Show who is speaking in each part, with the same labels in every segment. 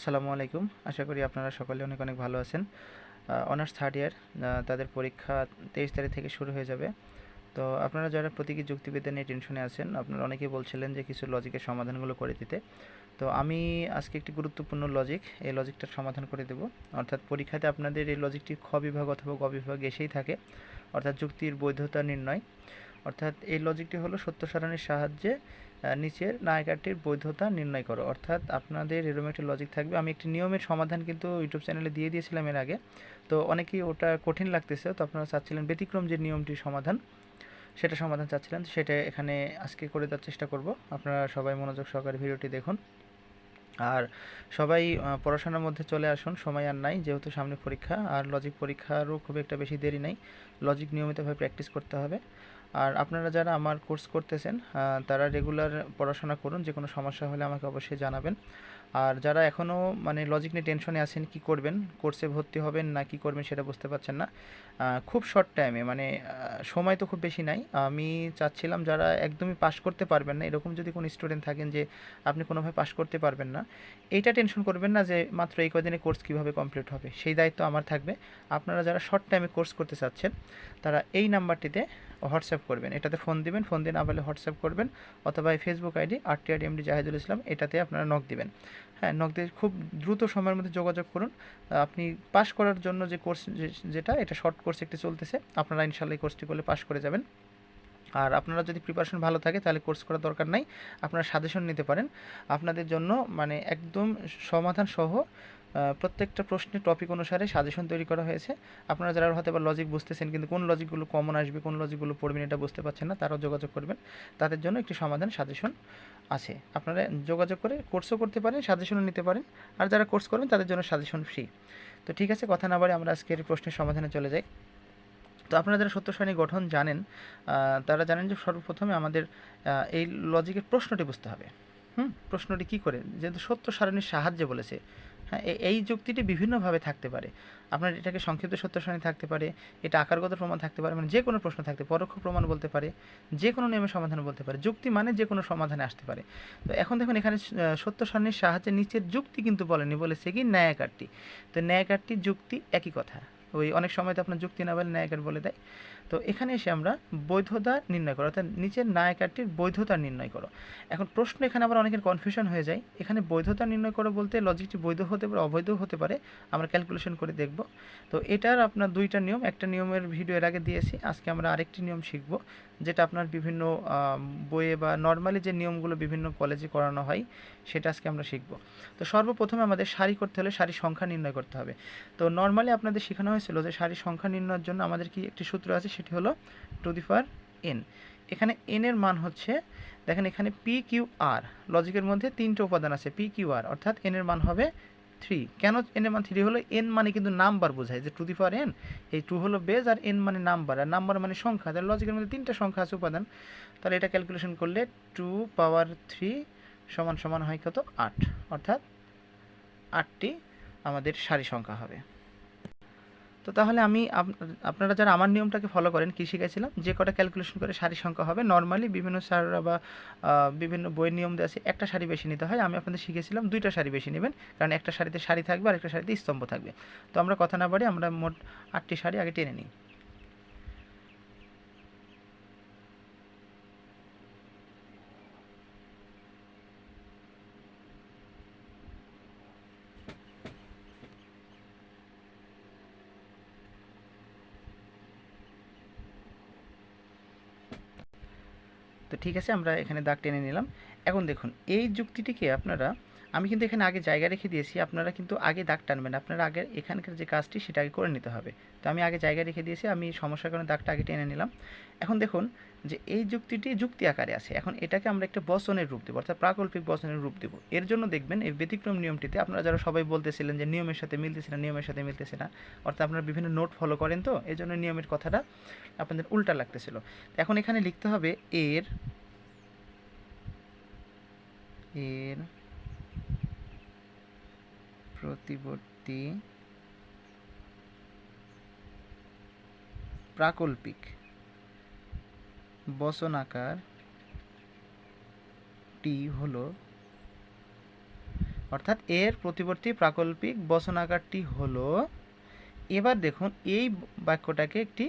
Speaker 1: আসসালামু আলাইকুম। আশা করি আপনারা সকলে অনেক অনেক ভালো আছেন। অনার্স থার্ড ইয়ার তাদের পরীক্ষা তেইশ তারিখ থেকে শুরু হয়ে যাবে। তো আপনারা যারা প্রতীকী যুক্তিবিদ্যা নিয়ে টেনশনে আছেন, আপনারা অনেকেই বলছিলেন যে কিছু লজিকের সমাধানগুলো করে দিতে। তো আমি আজকে একটি গুরুত্বপূর্ণ লজিক এই লজিকটার সমাধান করে দেব। অর্থাৎ পরীক্ষাতে আপনাদের এই লজিকটি খ বিভাগ অথবা গ বিভাগ এসেই থাকে। অর্থাৎ যুক্তির বৈধতা নির্ণয়। অর্থাৎ এই লজিকটি হলো সত্য সারণীর সাহায্যে নিচের নায়িকাটির বৈধতা নির্ণয় করো। অর্থাৎ আপনাদের এরকম একটি লজিক থাকবে। আমি একটি নিয়মের সমাধান কিন্তু ইউটিউব চ্যানেলে দিয়ে দিয়েছিলাম এর আগে। তো অনেকেই ওটা কঠিন লাগতেছে। তো আপনারা চাচ্ছিলেন ব্যতিক্রম যে নিয়মটির সমাধান, সেটা সমাধান চাচ্ছিলেন। সেটা এখানে আজকে করে দেওয়ার চেষ্টা করব। আপনারা সবাই মনোযোগ সহকারে ভিডিওটি দেখুন। আর সবাই পড়াশোনার মধ্যে চলে আসুন। সময় আর নাই, যেহেতু সামনে পরীক্ষা। আর লজিক পরীক্ষারও খুব একটা বেশি দেরি নাই। লজিক নিয়মিতভাবে প্র্যাকটিস করতে হবে। আর আপনারা যারা আমার কোর্স করতেছেন তারা রেগুলার পড়াশোনা করুন, যে কোনো সমস্যা হলে আমাকে অবশ্যই জানাবেন। আর যারা এখনও মানে লজিক নিয়ে টেনশনে আছেন, কি করবেন কোর্সে ভর্তি হবেন না কি করবেন সেটা বুঝতে পারছেন না খুব শর্ট টাইমে মানে সময় তো খুব বেশি নাই। আমি চাচ্ছিলাম যারা একদমই পাশ করতে পারবেন না, এরকম যদি কোনো স্টুডেন্ট থাকেন যে আপনি কোনোভাবে পাশ করতে পারবেন না, এইটা টেনশন করবেন না যে মাত্র এই কদিনে কোর্স কীভাবে কমপ্লিট হবে, সেই দায়িত্ব আমার থাকবে। আপনারা যারা শর্ট টাইমে কোর্স করতে চাচ্ছেন, তারা এই নাম্বারটিতে হোয়াটসঅ্যাপ করবেন। এটাতে ফোন দিবেন, ফোন দিয়ে না পেলে হোয়াটসঅ্যাপ করবেন অথবা এই ফেসবুক আইডি আর টি আর এমডি জাহিদুল ইসলাম, এটাতে আপনারা নক দিবেন। হ্যাঁ নক দিয়ে খুব দ্রুত সময়ের মধ্যে যোগাযোগ করুন। আপনি পাস করার জন্য যে কোর্স যেটা, এটা শর্ট কোর্স একটি চলতেছে, আপনারা ইনশাল্লাহ এই কোর্সটি করলে পাস করে যাবেন। আর আপনারা যদি প্রিপারেশন ভালো থাকে, তাহলে কোর্স করার দরকার নাই, আপনারা সাজেশন নিতে পারেন। আপনাদের জন্য মানে একদম সমাধান সহ প্রত্যেকটা প্রশ্নের টপিক অনুসারে সাজেশন তৈরি করা হয়েছে। আপনারা যারা হয়তো বা লজিক বুঝতেছেন, কিন্তু কোন লজিকগুলো কমন আসবে, কোন লজিকগুলো পড়বেন এটা বুঝতে পারছেন না, তারাও যোগাযোগ করবেন। তাদের জন্য একটি সমাধান সাজেশন আছে। আপনারা যোগাযোগ করে কোর্সও করতে পারেন সাজেশনও নিতে পারেন। আর যারা কোর্স করবেন তাদের জন্য সাজেশন ফ্রি তো ঠিক আছে, কথা না বাড়ে আমরা আজকের প্রশ্নের সমাধানে চলে যাই। তো আপনারা যারা সত্য সারণী গঠন জানেন তারা জানেন যে সর্বপ্রথমে আমাদের এই লজিকের প্রশ্নটি বুঝতে হবে। হুম, প্রশ্নটি কী করে? যেহেতু সত্য সারণীর সাহায্যে বলেছে হ্যাঁ এই যুক্তিটি বিভিন্নভাবে থাকতে পারে। আপনার এটাকে সংক্ষিপ্ত সত্য সারণী থাকতে পারে, এটা আকারগত প্রমাণ থাকতে পারে মানে যে কোনো প্রশ্ন থাকতে, পরোক্ষ প্রমাণ বলতে পারে যে কোনো নিয়মের সমাধান বলতে পারে, যুক্তি মানে যে কোনো সমাধানে আসতে পারে। তো এখন দেখুন, এখানে সত্য সারণীর সাহায্যে নিচের যুক্তি কিন্তু বলেনি বলেছে কি ন্যায়াকারটি তো ন্যায়াকারটি যুক্তি একই কথা। ওই অনেক সময় তো আপনার যুক্তি না বলে ন্যায়কার বলে দেয়। তো এখানে এসে আমরা বৈধতা নির্ণয় করো, অর্থাৎ নিচের নায়কারটির বৈধতা নির্ণয় করো। এখন প্রশ্ন এখানে আবার অনেকের কনফিউশন হয়ে যায়। এখানে বৈধতা নির্ণয় করো বলতে লজিকটি বৈধ হতে পারে, অবৈধ হতে পারে, আমরা ক্যালকুলেশন করে দেখব। তো এটার আপনার দুইটা নিয়ম, একটা নিয়মের ভিডিও এর আগে দিয়েছি, আজকে আমরা আরেকটি নিয়ম শিখব। যেটা আপনার বিভিন্ন বইয়ে বা নর্মালি যে নিয়মগুলো বিভিন্ন কলেজে করানো হয়, সেটা আজকে আমরা শিখব। তো সর্বপ্রথমে আমাদের সারি করতে হলে সারি সংখ্যা নির্ণয় করতে হবে। তো নর্মালি আপনাদের শেখানো হয়েছিল যে সারি সংখ্যা নির্ণয়ের জন্য আমাদের কি একটি সূত্র আছে? সেটি হলো টু দি পাওয়ার এন এখানে এন এর মান হচ্ছে, দেখেন এখানে পি কিউ আর লজিকের মধ্যে তিনটে উপাদান আছে পি কিউ আর অর্থাৎ এন এর মান হবে থ্রি কেন এন এর মান থ্রি হলো? এন মানে কিন্তু নাম্বার বোঝায় যে টু দি ফার এন এই টু হলো বেজ আর এন মানে নাম্বার আর নাম্বার মানে সংখ্যা। তাহলে লজিকের মধ্যে তিনটা সংখ্যা আছে, উপাদান। তাহলে এটা ক্যালকুলেশন করলে টু পাওয়ার থ্রি সমান সমান হয় কত? আট। অর্থাৎ আটটি আমাদের সারি সংখ্যা হবে। তো তাহলে আমি আপনারা যারা আমার নিয়মটাকে ফলো করেন, কৃষি গেছিলাম যে কটা ক্যালকুলেশন করে শাড়ি সংখ্যা হবে নর্মালি বিভিন্ন স্যাররা বা বিভিন্ন বইয়ের নিয়ম দেওয়া আছে, একটা শাড়ি বেশি নিতে হয়। আমি আপনাদের শিখেছিলাম দুইটা শাড়ি বেশি নেবেন, কারণ একটা শাড়িতে শাড়ি থাকবে আর একটা শাড়িতে স্তম্ভ থাকবে। তো আমরা কথা না বাড়ি আমরা মোট আটটি শাড়ি আগে টেনে নিই। তো ঠিক আছে আমরা এখানে দাগ টেনে নিলাম। এখন দেখুন এই যুক্তিটিকে আপনারা আমি কিন্তু এখানে আগে জায়গা রেখে দিয়েছি, আপনারা কিন্তু আগে দাগ টানবেন। আপনারা আগে এখানকার যে কাজটি সেটা আগে করে নিতে হবে। তো আমি আগে জায়গা রেখে দিয়েছি, আমি সমস্যার কারণে দাগটা আগে টেনে নিলাম। এখন দেখুন যে এই যুক্তিটি যুক্তি আকারে আছে। এখন এটাকে আমরা একটা বচনের রূপ দেবো, অর্থাৎ প্রাকল্পিক বচনের রূপ দেবো। এর জন্য দেখবেন এই ব্যতিক্রম নিয়মটিতে আপনারা যারা সবাই বলতেছিলেন যে নিয়মের সাথে মিলতেছে না, নিয়মের সাথে মিলতেছে না, অর্থাৎ আপনারা বিভিন্ন নোট ফলো করেন তো, এই জন্য নিয়মের কথাটা আপনাদের উল্টা লাগতেছিল। এখন এখানে লিখতে হবে এর এর প্রতিবর্তী প্রাকল্পিক বচনাকার টি হলো, অর্থাৎ এর প্রতিবর্তী প্রাকল্পিক বচন আকারটি হলো, এবার দেখুন এই বাক্যটাকে একটি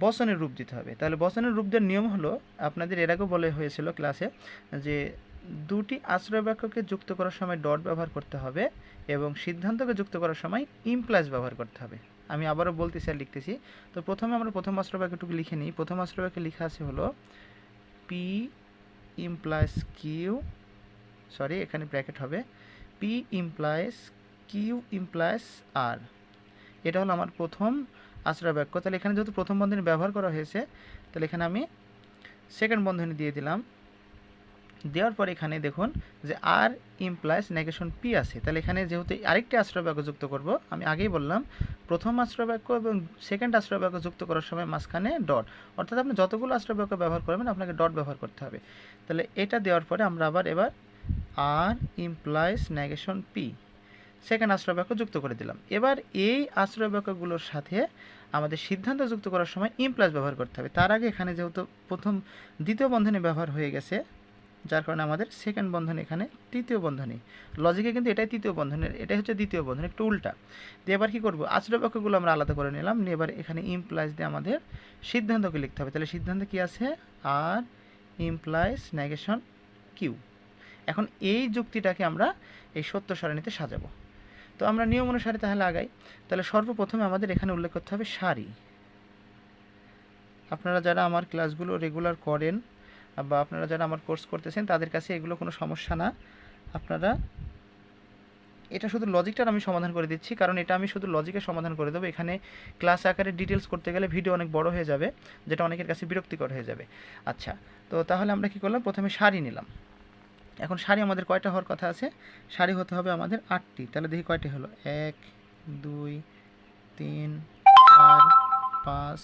Speaker 1: বচনের রূপ দিতে হবে। তাহলে বচনের রূপ দেওয়ার নিয়ম হলো, আপনাদের এর আগেও বলে হয়েছিল ক্লাসে যে দুটি আশ্রয় বাক্যকে যুক্ত করার সময় ডট ব্যবহার করতে হবে। এবং সিদ্ধান্তকে যুক্ত করার সময় ইমপ্লাস ব্যবহার করতে হবে। আমি আবারও বলতেছি আর লিখতেছি। তো প্রথমে আমরা প্রথম আশ্রয় বাক্যটুকু লিখে নিই। প্রথম আশ্রয় বাক্যে লেখা আছে হলো পি ইমপ্লাস কিউ সরি এখানে ব্র্যাকেট হবে। P implies Q implies R এটা হলো আমার প্রথম আশ্রয় বাক্য তাহলে এখানে যেহেতু প্রথম বন্ধনী ব্যবহার করা হয়েছে, তাহলে এখানে আমি সেকেন্ড বন্ধনী দিয়ে দিলাম। দেওয়ার পর এখানে দেখুন যে আর ইমপ্লাইস নেগেশন পি আছে। তাহলে এখানে যেহেতু আরেকটি আশ্রয় বাক্য যুক্ত করব, আমি আগেই বললাম, প্রথম আশ্রয় বাক্য এবং সেকেন্ড আশ্রয় বাক্য যুক্ত করার সময় মাঝখানে ডট অর্থাৎ আপনি যতগুলো আশ্রয় বাক্য ব্যবহার করবেন, আপনাকে ডট ব্যবহার করতে হবে। তাহলে এটা দেওয়ার পরে আমরা আবার এবার আর ইমপ্লাইস নেগেশন পি সেকেন্ড আশ্রয় বাক্য যুক্ত করে দিলাম। এবার এই আশ্রয় বাক্যগুলোর সাথে আমাদের সিদ্ধান্ত যুক্ত করার সময় ইমপ্লাস ব্যবহার করতে হবে। তার আগে এখানে যেহেতু প্রথম দ্বিতীয় বন্ধনী ব্যবহার হয়ে গেছে যার কারণে আমাদের সেকেন্ড বন্ধনী এখানে তৃতীয় বন্ধনী। লজিকে কিন্তু এটাই তৃতীয় বন্ধনের, এটাই হচ্ছে দ্বিতীয় বন্ধনী, একটু উল্টা। দিয়ে এবার কী করব? আশ্রয় বাক্যগুলো আমরা আলাদা করে নিলাম, নিয়ে এবার এখানে ইমপ্লাইস দিয়ে আমাদের সিদ্ধান্তকে লিখতে হবে। তাহলে সিদ্ধান্ত কী আছে? আর ইমপ্লাইস নেগেশন কিউ এখন এই যুক্তিটাকে আমরা এই সত্য সারণীতে সাজাবো। তো আমরা নিয়ম অনুসারে তাহলে আগাই। তাহলে সর্বপ্রথমে আমাদের এখানে উল্লেখ করতে হবে সারি। আপনারা যারা আমার ক্লাসগুলো রেগুলার করেন বা আপনারা যারা আমার কোর্স করতেছেন, তাদের কাছে এগুলো কোনো সমস্যা না। আপনারা এটা শুধু লজিকটার আমি সমাধান করে দিচ্ছি, কারণ এটা আমি শুধু লজিকের সমাধান করে দেবো। এখানে ক্লাস আকারে ডিটেলস করতে গেলে ভিডিও অনেক বড় হয়ে যাবে, যেটা অনেকের কাছে বিরক্তিকর হয়ে যাবে। আচ্ছা তো তাহলে আমরা কি করলাম? প্রথমে শাড়ি নিলাম। এখন শাড়ি আমাদের কয়টা হওয়ার কথা আছে? শাড়ি হতে হবে আমাদের আটটি। তাহলে দেখি কয়টি হলো? এক, দুই, তিন, চার, পাঁচ,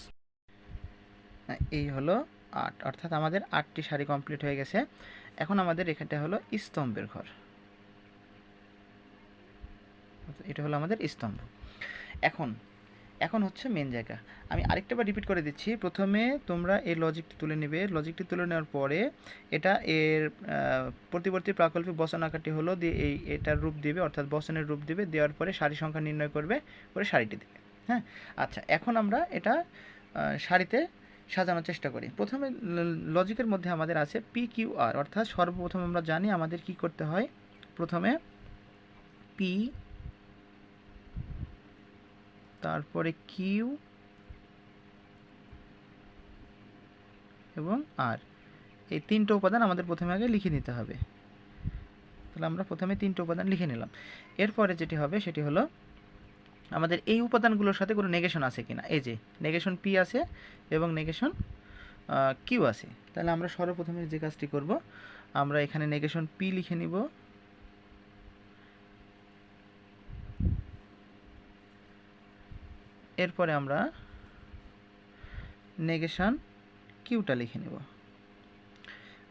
Speaker 1: এই হলো আট, অর্থাৎ আমাদের আটটি শাড়ি কমপ্লিট হয়ে গেছে। এখন আমাদের এখানটা হলো স্তম্ভের ঘর। এটা হলো আমাদের স্তম্ভ। এখন এখন হচ্ছে মেন জায়গা। আমি আরেকটা বার রিপিট করে দিচ্ছি। প্রথমে তোমরা এই লজিকটি তুলে নেবে। লজিকটি তুলে নেওয়ার পরে এটা এর প্রতিবর্তী প্রাকল্পিক বসন আকারটি হলো দিয়ে এই, এটার রূপ দিবে, অর্থাৎ বসনের রূপ দিবে। দেওয়ার পরে সারি সংখ্যা নির্ণয় করবে, করে সারিটি দেবে। হ্যাঁ? আচ্ছা এখন আমরা এটা সারিতে সাজানোর চেষ্টা করি। প্রথমে লজিকের মধ্যে আমাদের আছে পি কিউ আর অর্থাৎ সর্বপ্রথম আমরা জানি আমাদের কি করতে হয়। প্রথমে পি তারপরে কিউ এবং আর এই তিনটে উপাদান আমাদের প্রথমে আগে লিখে নিতে হবে। তাহলে আমরা প্রথমে তিনটে উপাদান লিখে নিলাম। এরপরে যেটি হবে সেটি হলো আমাদের এই উপাদানগুলোর সাথে কোনো নেগেশন আছে কিনা? এই যে নেগেশন পি আছে এবং নেগেশন কিউ আছে। তাহলে আমরা সর্বপ্রথমে যে কাজটি করব, আমরা এখানে নেগেশন পি লিখে নিব। এরপরে আমরা নেগেশন কিউটা লিখে নেব।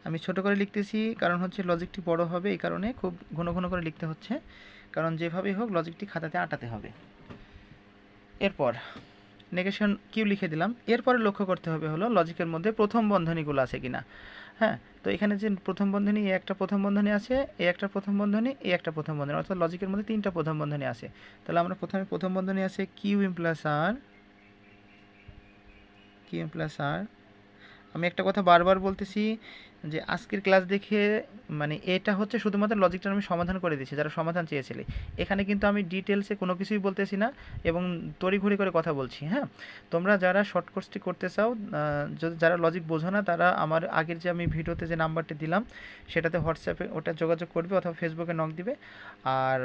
Speaker 1: আমি ছোট করে লিখতেছি, কারণ হচ্ছে লজিকটি বড় হবে, এই কারণে খুব ঘন ঘন করে লিখতে হচ্ছে। কারণ যেভাবেই হোক লজিকটি খাতাতে আটাতে হবে। এরপর নেগেশন কিউ লিখে দিলাম। এরপরে লক্ষ্য করতে হবে হলো লজিকের মধ্যে প্রথম বন্ধনীগুলো আছে কিনা। হ্যাঁ তো এখানে যে প্রথম বন্ধনী, এ একটা প্রথম বন্ধনী আছে, এ একটা প্রথম বন্ধনী, এ একটা প্রথম বন্ধনী, অর্থাৎ লজিকের মধ্যে তিনটা প্রথম বন্ধনী আছে। তাহলে আমরা প্রথমে প্রথম বন্ধনী আছে Q implies R, Q implies R আমি একটা কথা বারবার বলতেছি যে আজকের ক্লাস দেখে মানে এটা হচ্ছে শুধুমাত্র লজিকটা আমি সমাধান করে দিচ্ছি যারা সমাধান চেয়েছিলে। এখানে কিন্তু আমি ডিটেলসে কোনো কিছুই বলতেছি না এবং তড়িঘড়ি করে কথা বলছি হ্যাঁ? তোমরা যারা শর্ট কোর্সটি করতে চাও যারা লজিক বোঝো না, তারা আমার আগের যে আমি ভিডিওতে যে নাম্বারটি দিলাম, সেটাতে হোয়াটসঅ্যাপে ওটা যোগাযোগ করবে অথবা ফেসবুকে নক দিবে। আর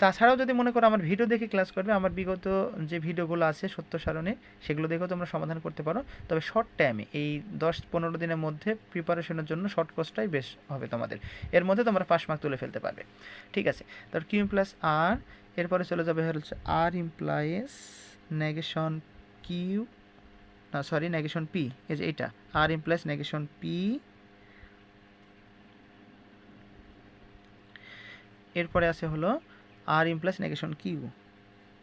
Speaker 1: তাছাড়াও যদি মনে করো আমার ভিডিও দেখে ক্লাস করবে, আমার বিগত যে ভিডিওগুলো আছে সত্য সারণে, সেগুলো দেখেও তোমরা সমাধান করতে পারো। তবে শর্ট টাইমে এই দশ পনেরো দিনের মধ্যে প্রিপারেশনের জন্য শর্ট কোর্সটাই বেশ হবে তোমাদের। এর মধ্যে তোমরা পাস মার্ক তুলে ফেলতে পারবে। ঠিক আছে? তার কিউ প্লাস আর এরপরে চলে যাবে হচ্ছে আর ইমপ্লাইস নেগেশন কিউ না সরি নেগেশন পি এই যে এইটা। আর ইমপ্লাইস নেগেশন পি এরপরে আছে হলো r implies negation q.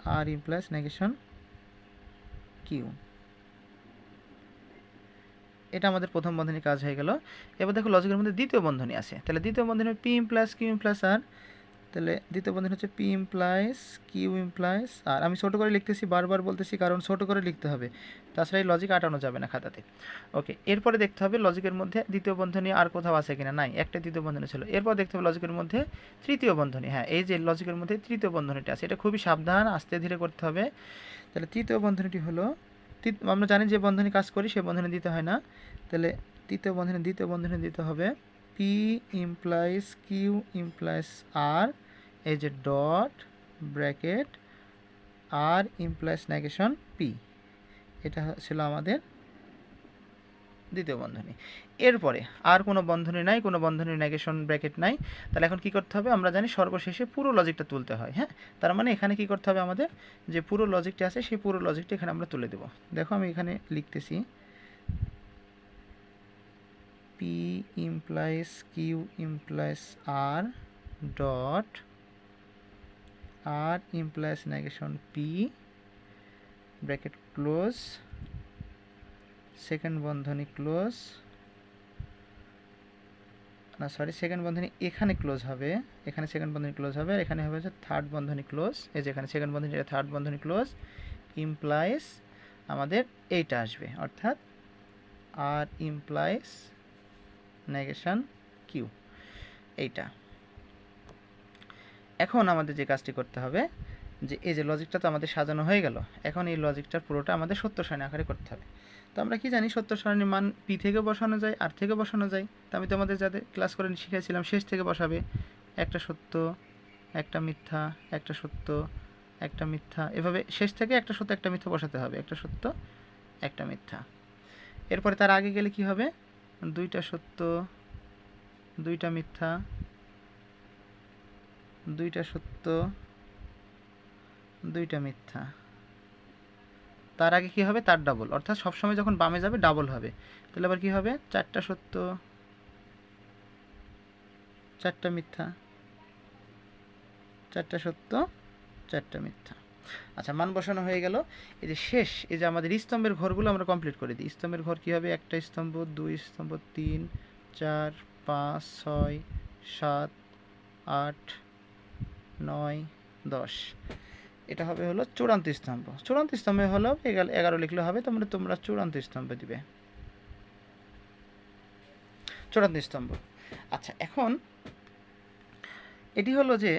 Speaker 1: R implies negation q. এটা আমাদের প্রথম বন্ধনীর কাজ হয়ে গেল। এবার দেখো লজিকের মধ্যে দ্বিতীয় বন্ধনী আছে। তাহলে দ্বিতীয় বন্ধনী পি ইমপ্লাস কিউ ইমপ্লাস আর তাহলে দ্বিতীয় বন্ধন হচ্ছে P implies Q implies R আমি ছোটো করে লিখতেছি, বারবার বলতেছি, কারণ ছোটো করে লিখতে হবে। তাছাড়া এই লজিক আটানো যাবে না খাতাতে। ওকে এরপরে দেখতে হবে লজিকের মধ্যে দ্বিতীয় বন্ধনী আর কোথাও আছে কিনা? নাই, একটা দ্বিতীয় বন্ধনী ছিল। এরপর দেখতে হবে লজিকের মধ্যে তৃতীয় বন্ধনী হ্যাঁ এই যে লজিকের মধ্যে তৃতীয় বন্ধনীটা আছে, এটা খুবই সাবধান, আস্তে ধীরে করতে হবে। তাহলে তৃতীয় বন্ধনীটি হলো আমরা জানি যে বন্ধনী কাজ করি, সে বন্ধনী দিতে হয় না। তাহলে তৃতীয় বন্ধনী দ্বিতীয় বন্ধনী দিতে হবে P implies Q implies R এই যে dot, bracket, R implies negation P এটা ছিল আমাদের দ্বিতীয় বন্ধনী। এরপরে আর কোনো বন্ধনী নাই, কোনো বন্ধনীর নেগেশন ব্র্যাকেট নাই। তাহলে এখন কি করতে হবে? আমরা জানি সর্বশেষে পুরো লজিকটা তুলতে হয় হ্যাঁ? তার মানে এখানে কি করতে হবে আমাদের? যে পুরো লজিকটা আছে, সেই পুরো লজিকটা এখানে আমরা তুলে দেব। দেখো আমি এখানে লিখতেছি P implies Q implies R dot R implies negation P bracket close second বন্ধনী ক্লোজ না সরি সেকেন্ড বন্ধনী এখানে ক্লোজ হবে, এখানে সেকেন্ড বন্ধনী ক্লোজ হবে এখানে হবে হচ্ছে থার্ড বন্ধনী ক্লোজ এই যে এখানে সেকেন্ড বন্ধনী, এটা থার্ড বন্ধনী ক্লোজ ইমপ্লাইস আমাদের এইটা আসবে, অর্থাৎ আর ইমপ্লাইস নেগেশন কিউ এইটা। এখন আমাদের যে কাজটি করতে হবে, যে এই যে লজিকটা তো আমাদের সাজানো হয়ে গেল, এখন এই লজিকটার পুরোটা আমাদের সত্য সারণী আকারে করতে হবে। তো আমরা কি জানি সত্য সারণীর মান পি থেকে বসানো যায় আর থেকে বসানো যায়? তো আমি তোমাদের যাদের ক্লাস করে শিখেছিলাম শেষ থেকে বসাবে। একটা সত্য, একটা মিথ্যা, একটা সত্য, একটা মিথ্যা। এভাবে শেষ থেকে একটা সত্য, একটা মিথ্যা বসাতে হবে। একটা সত্য, একটা মিথ্যা। এরপরে তার আগে গেলে কি হবে? দুইটা সত্য, দুইটা মিথ্যা দুইটা সত্য, দুইটা মিথ্যা। তার আগে কি হবে? তার ডাবল অর্থাৎ সবসময় যখন বামে যাবে ডাবল হবে। তাহলে আবার কি হবে? চারটা সত্য, চারটা মিথ্যা, চারটা সত্য, চারটা মিথ্যা। আচ্ছা মান বসানো হয়ে গেল। এই যে শেষ, এই যে আমাদের স্তম্ভের ঘরগুলো আমরা কমপ্লিট করে দিই। স্তম্ভের ঘর কী হবে? একটা স্তম্ভ, দুই স্তম্ভ, তিন, চার, পাঁচ, ছয়, সাত, আট নয়, দশ। এটা হবে হলো চূড়ান্ত স্তম্ভ। চূড়ান্ত স্তম্ভে হলো এগারো এগারো লিখলে হবে, তোমরা তোমরা চূড়ান্ত স্তম্ভ দিবে। চূড়ান্ত স্তম্ভ। আচ্ছা এখন এটি হলো যে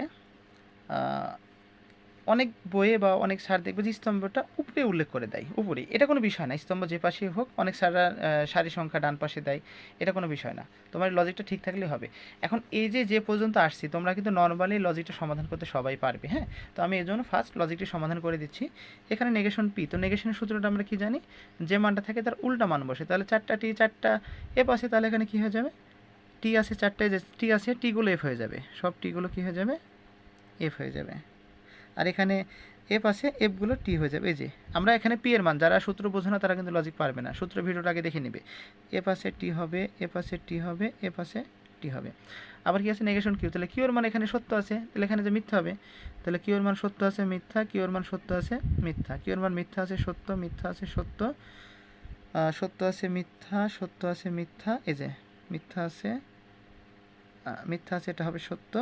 Speaker 1: অনেক বইয়ে বা অনেক স্যার দেখবে যে স্তম্ভটা উপরে উল্লেখ করে দেয়, উপরে। এটা কোনো বিষয় না, স্তম্ভ যে পাশে হোক, অনেক স্যাররা সারি সংখ্যা ডান পাশে দেয়, এটা কোনো বিষয় না। তোমার লজিকটা ঠিক থাকলে হবে। এখন এই যে যে পর্যন্ত আসছি, তোমরা কিন্তু নর্মালি লজিকটা সমাধান করতে সবাই পারবে হ্যাঁ? তো আমি এই জন্য ফার্স্ট লজিকটি সমাধান করে দিচ্ছি। এখানে নেগেশন পি তো নেগেশনের সূত্রটা আমরা কি জানি? যে মানটা থাকে তার উল্টা মান বসে, তাহলে চারটা টি চারটা এফ আছে তাহলে এখানে কী হয়ে যাবে? টি আছে চারটায়, যে টি আছে টিগুলো এফ হয়ে যাবে। সব টিগুলো কী হয়ে যাবে? এফ হয়ে যাবে। আর এখানে এফ আছে এফগুলো টি হয়ে যাবে। এই যে, আমরা এখানে পি এর মান, যারা সূত্র বোঝে না, তারা কিন্তু লজিক পারবে না। সূত্র ভিডিওটা আগে দেখে নেবে। এফ আছে টি হবে এফ আছে টি হবে এফ আছে টি হবে। আবার কি আছে? নেগেশন কিউ তাহলে কিউর মান এখানে সত্য আছে। তাহলে এখানে যে মিথ্যা হবে, তাহলে কিউর মান সত্য আছে, মিথ্যা। কিউর মান সত্য আছে, মিথ্যা। কিউর মান মিথ্যা আছে, সত্য। মিথ্যা আছে, সত্য। সত্য আছে, মিথ্যা। সত্য আছে, মিথ্যা। এই যে, মিথ্যা আছে মিথ্যা আছে, এটা হবে সত্য।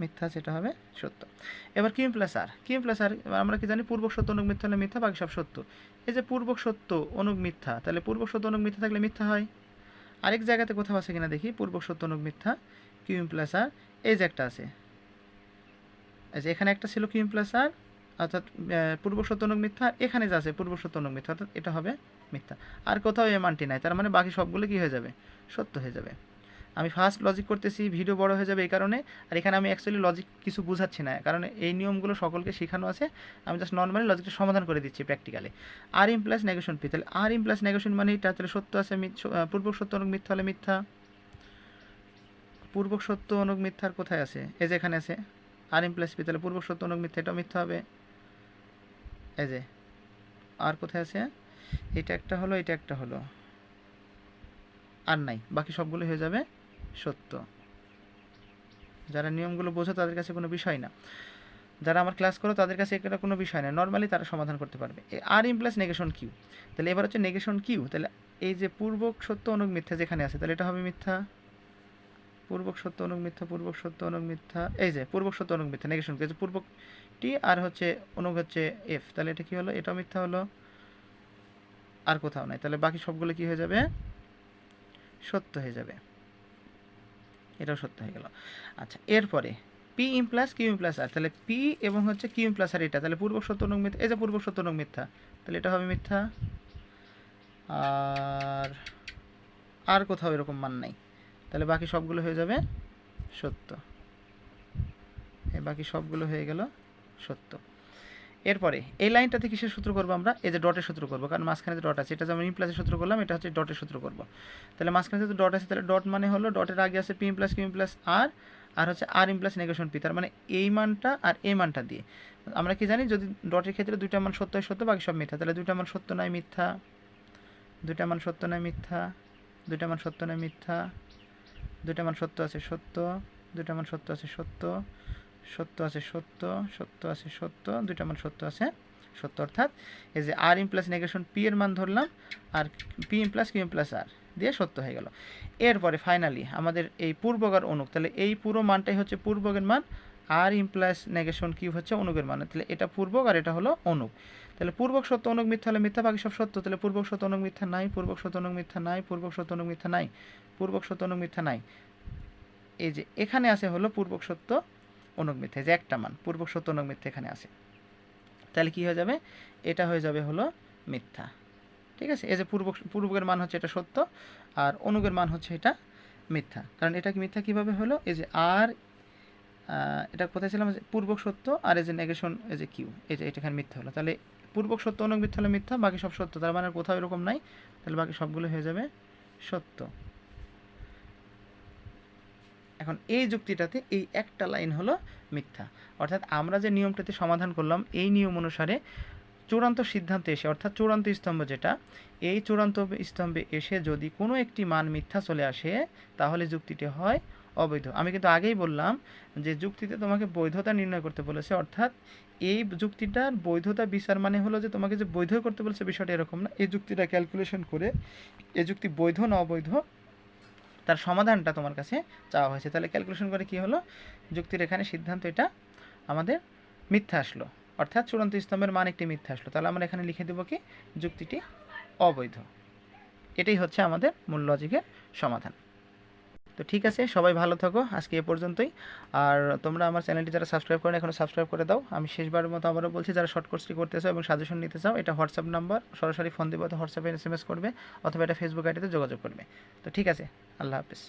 Speaker 1: মিথ্যা এটা হবে সত্য। এবার Q implies R. Q implies R আমরা কি জানি পূর্বক সত্য, অনুক মিথ্যা হলে মিথ্যা, বাকি সব সত্য। এই যে পূর্বক সত্য, অনুক মিথ্যা, তাহলে পূর্বক সত্য, অনুক মিথ্যা থাকলে মিথ্যা হয়। আরেক জায়গাতে কোথাও আছে কিনা দেখি, পূর্বক সত্য, অনুক মিথ্যা কিউম প্লাস আর। এই যে একটা আছে। যে এখানে একটা ছিল কিউম প্লাস আর, অর্থাৎ পূর্ব সত্য, অনুক মিথ্যা এখানে যা আছে পূর্ব সত্য, অনুক মিথ্যা, অর্থাৎ এটা হবে মিথ্যা। আর কোথাও এই মানটি নাই, তার মানে বাকি সবগুলো কি হয়ে যাবে? সত্য হয়ে যাবে। আমি ফার্স্ট লজিক করতেছি ভিডিও বড় হয়ে যাবে এই কারণে। আর এখানে আমি অ্যাকচুয়ালি লজিক কিছু বুঝাচ্ছি না, কারণ এই নিয়মগুলো সকলকে শেখানো আছে। আমি জাস্ট নর্মালি লজিকটা সমাধান করে দিচ্ছি প্র্যাকটিক্যালি আর ইম প্লাস নেগেশন পি তাহলে আর ইম প্লাস নেগেশন মানে এটা, তাহলে সত্য আছে পূর্বক সত্য অনুক মিথ্যা হলে মিথ্যা। পূর্বক সত্য অনুক মিথ্যার কোথায় আছে? এই যে এখানে আছে। আর ইম প্লাস পি তাহলে পূর্বক সত্য অনুক মিথ্যা, এটাও মিথ্যা হবে। এই যে, আর কোথায় আছে? এটা একটা হলো, এটা একটা হলো। আর নাই, বাকি সবগুলো হয়ে যাবে। সত্য। যারা নিয়মগুলো বোঝো তাদের কাছে কোনো বিষয় না। যারা আমার ক্লাস করো তাদের কাছে এটা কোনো বিষয় না। নর্মালি তারা সমাধান করতে পারবে। আর ইম প্লাস নেগেশন কিউ তাহলে এবার হচ্ছে নেগেশন কিউ তাহলে এই যে পূর্বক সত্য, অনুক, মিথ্যা যেখানে আছে, তাহলে এটা হবে মিথ্যা। পূর্বক সত্য, অনুক, মিথ্যা, পূর্বক সত্য, অনুক, মিথ্যা। এই যে পূর্বক সত্য, অনুক, মিথ্যা নেগেশন যে পূর্বক টি আর হচ্ছে অনুক হচ্ছে এফ তাহলে এটা কি হলো? এটাও মিথ্যা হলো। আর কোথাও নাই। তাহলে বাকি সবগুলো কি হয়ে যাবে? সত্য হয়ে যাবে। এটাও সত্য হয়ে গেল। আচ্ছা এরপরে P implies Q implies R তাহলে পি এবং হচ্ছে কিউ ইম প্লাস আর এটা, তাহলে পূর্বক সত্য অনুক মিথ্যা, এই যে পূর্বক সত্য অনুক মিথ্যা, তাহলে এটা হবে মিথ্যা। আর আর কোথাও এরকম মান নাই, তাহলে বাকি সবগুলো হয়ে যাবে সত্য। বাকি সবগুলো হয়ে গেল সত্য। এরপরে, এই লাইনটাতে কিসের সূত্র করব আমরা, এই যে ডটের সূত্র করব, কারণ মাঝখানে যে ডট আছে, এটা যেমন প্লাসের সূত্র করলাম, এটা হচ্ছে ডটের সূত্র করব। তাহলে মাঝখানে যেহেতু ডট আছে, তাহলে ডট মানে হলো, ডটের আগে আছে P plus Q plus R আর হচ্ছে আর ইম প্লাস নেগেশন পি তার মানে এই মানটা আর এই মানটা দিয়ে। আমরা কি জানি, যদি ডটের ক্ষেত্রে দুইটা মান সত্য সত্য, বাকি সব মিথ্যা, তাহলে দুইটা মান সত্য নয়, মিথ্যা। দুইটা মান সত্য নয়, মিথ্যা। দুইটা মান সত্য নয়, মিথ্যা। দুইটা মান সত্য আছে, সত্য। দুইটা মান সত্য আছে, সত্য। সত্য আছে সত্য সত্য আছে সত্য, দুইটা মান সত্য আছে, সত্য অর্থাৎ এই যে আর ইম প্লাস নেগেশন পি এর মান ধরলাম, আর পি ইম প্লাস কিউ ইম প্লাস আর দিয়ে সত্য হয়ে গেল। এরপরে ফাইনালি আমাদের এই পূর্বকার অনুক, তাহলে এই পুরো মানটাই হচ্ছে পূর্বকের মান আর ইম প্লাস নেগেশন কিউ হচ্ছে অনুকের মান। তাহলে এটা পূর্বক আর এটা হলো অনুক। তাহলে পূর্বক সত্য, অনুক মিথ্যা হলে মিথ্যা, বাকি সব সত্য। তাহলে পূর্বক সত্য, অনুক মিথ্যা নাই, পূর্বক সত্য, অনুক মিথ্যা নাই, পূর্বক সত্য, অনুক মিথ্যা নাই, পূর্বক সত্য, অনুক মিথ্যা নাই। এই যে এখানে আছে হলো পূর্বক সত্য অনুক মিথ্যা যে একটা মান পূর্বক সত্য অনুক মিথ্যা এখানে আছে। তাহলে কি হয়ে যাবে? এটা হয়ে যাবে হলো মিথ্যা। ঠিক আছে? এই যে পূর্বক পূর্বকের মান হচ্ছে এটা সত্য, আর অনুকের মান হচ্ছে এটা মিথ্যা। কারণ এটা কি মিথ্যা কীভাবে হলো? এই যে আর এটা কোথায় ছিলাম? যে পূর্বক সত্য আর এই যে নেগেশন এই যে কিউ, এই যে এটা এখানে মিথ্যা হলো। তাহলে পূর্বক সত্য অনুক মিথ্যা হলো মিথ্যা, বাকি সব সত্য। তার মানে কোথাও এরকম নাই। তাহলে বাকি সবগুলো হয়ে যাবে সত্য। এখন এই যুক্তিটাতে এই একটা লাইন হলো মিথ্যা। অর্থাৎ আমরা যে নিয়মটাতে সমাধান করলাম, এই নিয়ম অনুসারে চূড়ান্ত সিদ্ধান্তে এসে, অর্থাৎ চূড়ান্ত স্তম্ভ যেটা, এই চূড়ান্ত স্তম্ভে এসে যদি কোনো একটি মান মিথ্যা চলে আসে, তাহলে যুক্তিটি হয় অবৈধ। আমি কিন্তু আগেই বললাম যে যুক্তিতে তোমাকে বৈধতা নির্ণয় করতে বলেছে, অর্থাৎ এই যুক্তিটার বৈধতা বিচার মানে হলো যে তোমাকে যে বৈধ করতে বলেছে বিষয়টা এরকম না। এই যুক্তিটা ক্যালকুলেশন করে, এই যুক্তি বৈধ না অবৈধ তার সমাধানটা তোমার কাছে চাওয়া হয়েছে। তাহলে ক্যালকুলেশন করে কি হলো? যুক্তির এখানে সিদ্ধান্ত এটা আমাদের মিথ্যা আসলো। অর্থাৎ চূড়ান্ত স্তম্ভের মান একটি মিথ্যা আসলো। তাহলে আমরা এখানে লিখে দেবো কি? যুক্তিটি অবৈধ। এটাই হচ্ছে আমাদের মূল লজিকের সমাধান। তো ঠিক আছে, সবাই ভালো থাকো, আজকে এ পর্যন্তই। আর তোমরা আমার চ্যানেলটি যারা সাবস্ক্রাইব করেন এখনও সাবস্ক্রাইব করে দাও। আমি শেষবার মতো আবারও বলছি, যারা শর্ট কোর্সটি করতে চাও এবং সাজেশন নিতে চাও, এটা হোয়াটসঅ্যাপ নাম্বার সরাসরি ফোন দেবে অথবা হোয়াটসঅ্যাপে এস এম এস করবে, অথবা এটা ফেসবুক আইডিতে যোগাযোগ করবে। তো ঠিক আছে, আল্লাহ হাফিজ।